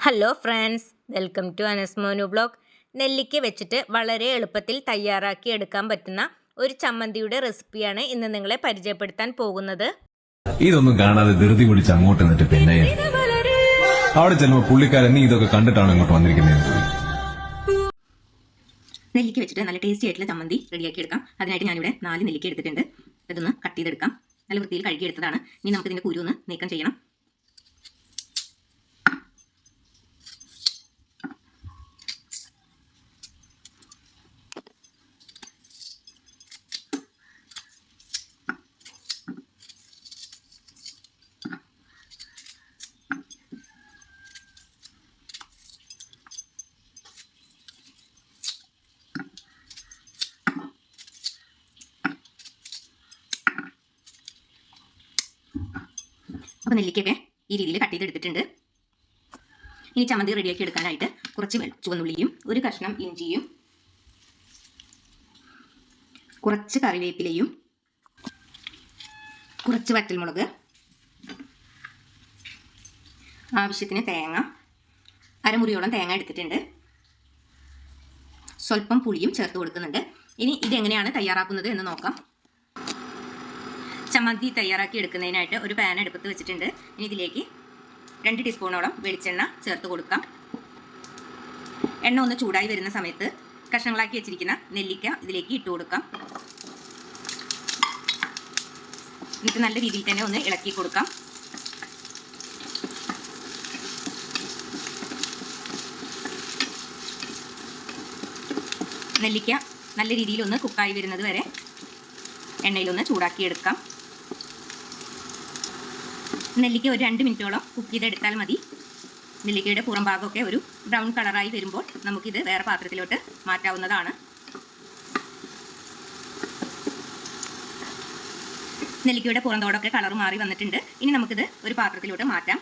Hello friends welcome to അനസ്മോനു blog നെല്ലിക്ക വെച്ചിട്ട് വളരെ എളുപ്പത്തിൽ തയ്യാറാക്കി എടുക്കാൻ പറ്റുന്ന ഒരു ചമ്മന്തിയുടെ റെസിപ്പിയാണ് ഇന്ന് നിങ്ങളെ പരിചയപ്പെടുത്താൻ പോകുന്നത്. ഇതൊന്നും കാണാതെ ധൃതി പിടിച്ച് അങ്ങോട്ട് നിന്നിട്ട് പിന്നെ അവിടെ ചെല്ലുമ്പോൾ പുള്ളിക്കാരൻ നീ ഇതൊക്കെ കണ്ടിട്ടാണ് ഇങ്ങോട്ട് വന്നിരിക്കുന്നത് നെല്ലിക്ക വെച്ചിട്ട് നല്ല ടേസ്റ്റി ആയിട്ടുള്ള ചമ്മന്തി റെഡിയാക്കി എടുക്കാം. അതിനായിട്ട് ഞാനിവിടെ നാല് നെല്ലിക്ക എടുത്തിട്ടുണ്ട്. ഇതൊന്ന് കട്ട് ചെയ്തെടുക്കാം. നല്ല വൃത്തിയിൽ കഴുകിയെടുത്തതാണ്. ഇനി നമുക്ക് ഇതിന്റെ കുരു ഒന്ന് നീക്കം ചെയ്യണം. അപ്പോൾ നെല്ലിക്കയൊക്കെ ഈ രീതിയിൽ കട്ട് ചെയ്തെടുത്തിട്ടുണ്ട്. ഇനി ചമ്മന്തി റെഡിയാക്കി എടുക്കാനായിട്ട് കുറച്ച് ചുവന്നുള്ളിയും ഒരു കഷ്ണം ഇഞ്ചിയും കുറച്ച് കറിവേപ്പിലയും കുറച്ച് വറ്റൽമുളക് ആവശ്യത്തിന് തേങ്ങ അരമുറിയോളം തേങ്ങ എടുത്തിട്ടുണ്ട്. സ്വല്പം പുളിയും ചേർത്ത് കൊടുക്കുന്നുണ്ട്. ഇനി ഇതെങ്ങനെയാണ് തയ്യാറാക്കുന്നത് എന്ന് നോക്കാം. ചമ്മന്തി തയ്യാറാക്കി എടുക്കുന്നതിനായിട്ട് ഒരു പാൻ എടുപ്പത്ത് വെച്ചിട്ടുണ്ട്. ഇനി ഇതിലേക്ക് രണ്ട് ടീസ്പൂണോളം വെളിച്ചെണ്ണ ചേർത്ത് കൊടുക്കാം. എണ്ണ ഒന്ന് ചൂടായി വരുന്ന സമയത്ത് കഷ്ണങ്ങളാക്കി വെച്ചിരിക്കുന്ന നെല്ലിക്ക ഇതിലേക്ക് ഇട്ട് കൊടുക്കാം. എന്നിട്ട് നല്ല രീതിയിൽ തന്നെ ഒന്ന് ഇളക്കി കൊടുക്കാം. നെല്ലിക്ക നല്ല രീതിയിൽ ഒന്ന് കുക്കായി വരുന്നത് വരെ എണ്ണയിലൊന്ന് ചൂടാക്കിയെടുക്കാം നെല്ലിക്ക ഒരു രണ്ട് മിനിറ്റോളം കുക്ക് ചെയ്തെടുത്താൽ മതി. നെല്ലിക്കയുടെ പുറം ഭാഗമൊക്കെ ഒരു ബ്രൗൺ കളറായി വരുമ്പോൾ നമുക്കിത് വേറെ പാത്രത്തിലോട്ട് മാറ്റാവുന്നതാണ്. നെല്ലിക്കയുടെ പുറന്തോടൊക്കെ കളർ മാറി വന്നിട്ടുണ്ട്. ഇനി നമുക്കിത് ഒരു പാത്രത്തിലോട്ട് മാറ്റാം.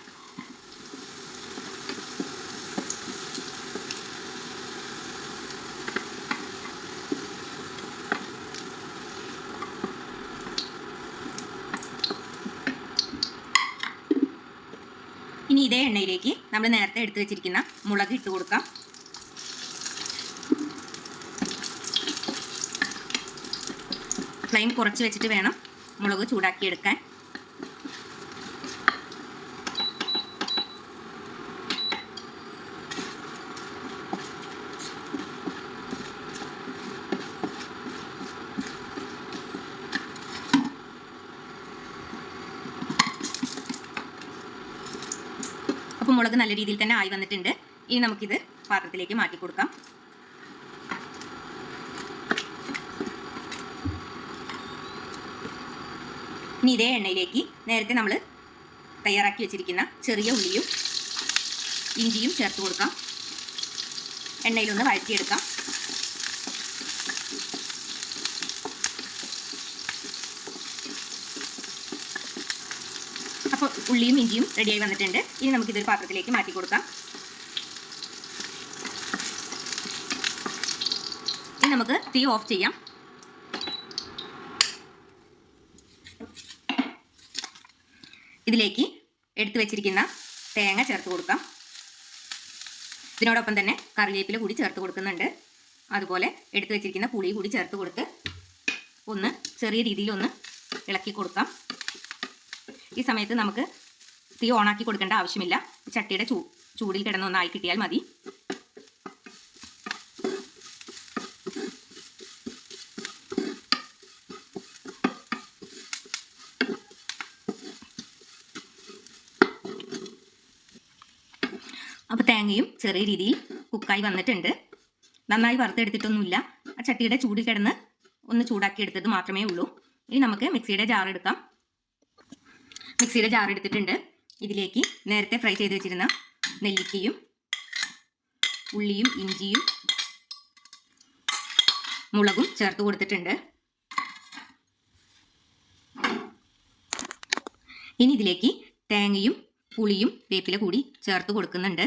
ഇനി ഇതേ എണ്ണയിലേക്ക് നമ്മൾ നേരത്തെ എടുത്തു വെച്ചിരിക്കുന്ന മുളക് ഇട്ട് കൊടുക്കാം. ഫ്ലെയിം കുറച്ച് വെച്ചിട്ട് വേണം മുളക് ചൂടാക്കിയെടുക്കാൻ. അപ്പോൾ മുളക് നല്ല രീതിയിൽ തന്നെ ആയി വന്നിട്ടുണ്ട്. ഇനി നമുക്കിത് പാത്രത്തിലേക്ക് മാറ്റി കൊടുക്കാം. ഇനി ഇതേ എണ്ണയിലേക്ക് നേരത്തെ നമ്മൾ തയ്യാറാക്കി വെച്ചിരിക്കുന്ന ചെറിയ ഉള്ളിയും ഇഞ്ചിയും ചേർത്ത് കൊടുക്കാം. എണ്ണയിലൊന്ന് വഴറ്റിയെടുക്കാം. അപ്പോൾ ഉള്ളിയും ഇഞ്ചിയും റെഡിയായി വന്നിട്ടുണ്ട്. ഇനി നമുക്കിതൊരു പാത്രത്തിലേക്ക് മാറ്റി കൊടുക്കാം. ഇനി നമുക്ക് തീ ഓഫ് ചെയ്യാം. ഇതിലേക്ക് എടുത്തു വെച്ചിരിക്കുന്ന തേങ്ങ ചേർത്ത് കൊടുക്കാം. ഇതിനോടൊപ്പം തന്നെ കറിവേപ്പില കൂടി ചേർത്ത് കൊടുക്കുന്നുണ്ട്. അതുപോലെ എടുത്തു വെച്ചിരിക്കുന്ന പുളി കൂടി ചേർത്ത് കൊടുത്ത് ഒന്ന് ചെറിയ രീതിയിൽ ഒന്ന് ഇളക്കി കൊടുക്കാം. ഈ സമയത്ത് നമുക്ക് തീ ഓണാക്കി കൊടുക്കേണ്ട ആവശ്യമില്ല. ചട്ടിയുടെ ചൂ ചൂടിൽ കിടന്നൊന്നായി കിട്ടിയാൽ മതി. അപ്പോൾ തേങ്ങയും ചെറിയ രീതിയിൽ കുക്കായി വന്നിട്ടുണ്ട്. നന്നായി വറുത്തെടുത്തിട്ടൊന്നുമില്ല. ആ ചട്ടിയുടെ ചൂടിൽ കിടന്ന് ഒന്ന് ചൂടാക്കി എടുത്തത് മാത്രമേ ഉള്ളൂ. ഇനി നമുക്ക് മിക്സിയുടെ ജാർ എടുക്കാം. മിക്സിയുടെ ജാർ എടുത്തിട്ടുണ്ട്. ഇതിലേക്ക് നേരത്തെ ഫ്രൈ ചെയ്ത് വെച്ചിരുന്ന നെല്ലിക്കയും ഉള്ളിയും ഇഞ്ചിയും മുളകും ചേർത്ത് കൊടുത്തിട്ടുണ്ട്. ഇനി ഇതിലേക്ക് തേങ്ങയും പുളിയും വേപ്പില കൂടി ചേർത്ത് കൊടുക്കുന്നുണ്ട്.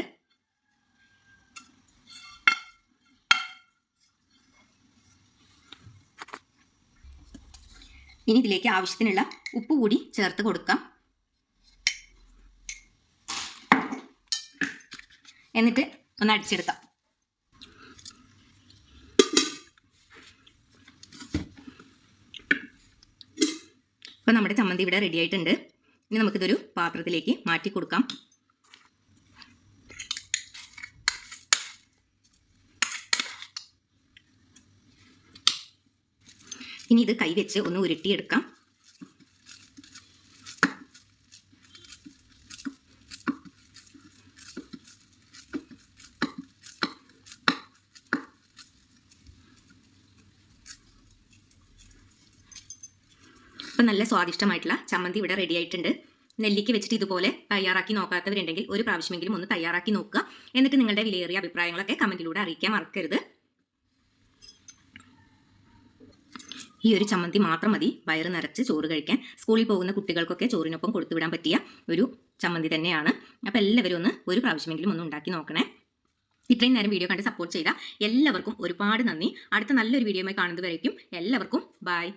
ഇനി ഇതിലേക്ക് ആവശ്യത്തിനുള്ള ഉപ്പ് കൂടി ചേർത്ത് കൊടുക്കാം. എന്നിട്ട് ഒന്ന് അടിച്ചെടുക്കാം. അപ്പോൾ നമ്മുടെ ചമ്മന്തി ഇവിടെ റെഡി ആയിട്ടുണ്ട്. ഇനി നമുക്കിതൊരു പാത്രത്തിലേക്ക് മാറ്റി കൊടുക്കാം. ഇനി ഇത് കൈവച്ച് ഒന്ന് ഉരുട്ടിയെടുക്കാം. ഇപ്പം നല്ല സ്വാദിഷ്ടമായിട്ടുള്ള ചമ്മന്തി ഇവിടെ റെഡി ആയിട്ടുണ്ട്. നെല്ലിക്ക് വെച്ചിട്ട് ഇതുപോലെ തയ്യാറാക്കി നോക്കാത്തവരുണ്ടെങ്കിൽ ഒരു പ്രാവശ്യമെങ്കിലും ഒന്ന് തയ്യാറാക്കി നോക്കുക. എന്നിട്ട് നിങ്ങളുടെ വിലയേറിയ അഭിപ്രായങ്ങളൊക്കെ കമന്റിലൂടെ അറിയിക്കാൻ മറക്കരുത്. ഈ ഒരു ചമ്മന്തി മാത്രം മതി. വയറ് നിറച്ച് ചോറ് കഴിക്കാൻ. സ്കൂളിൽ പോകുന്ന കുട്ടികൾക്കൊക്കെ ചോറിനൊപ്പം കൊടുത്തുവിടാൻ പറ്റിയ ഒരു ചമ്മന്തി തന്നെയാണ്. അപ്പോൾ എല്ലാവരും ഒന്ന് ഒരു പ്രാവശ്യമെങ്കിലും ഒന്ന് ഉണ്ടാക്കി നോക്കണേ. ഇത്രയും നേരം വീഡിയോ കണ്ട് സപ്പോർട്ട് ചെയ്ത എല്ലാവർക്കും ഒരുപാട് നന്ദി. അടുത്ത നല്ലൊരു വീഡിയോയുമായി കാണുന്നതുവരേക്കും എല്ലാവർക്കും ബൈ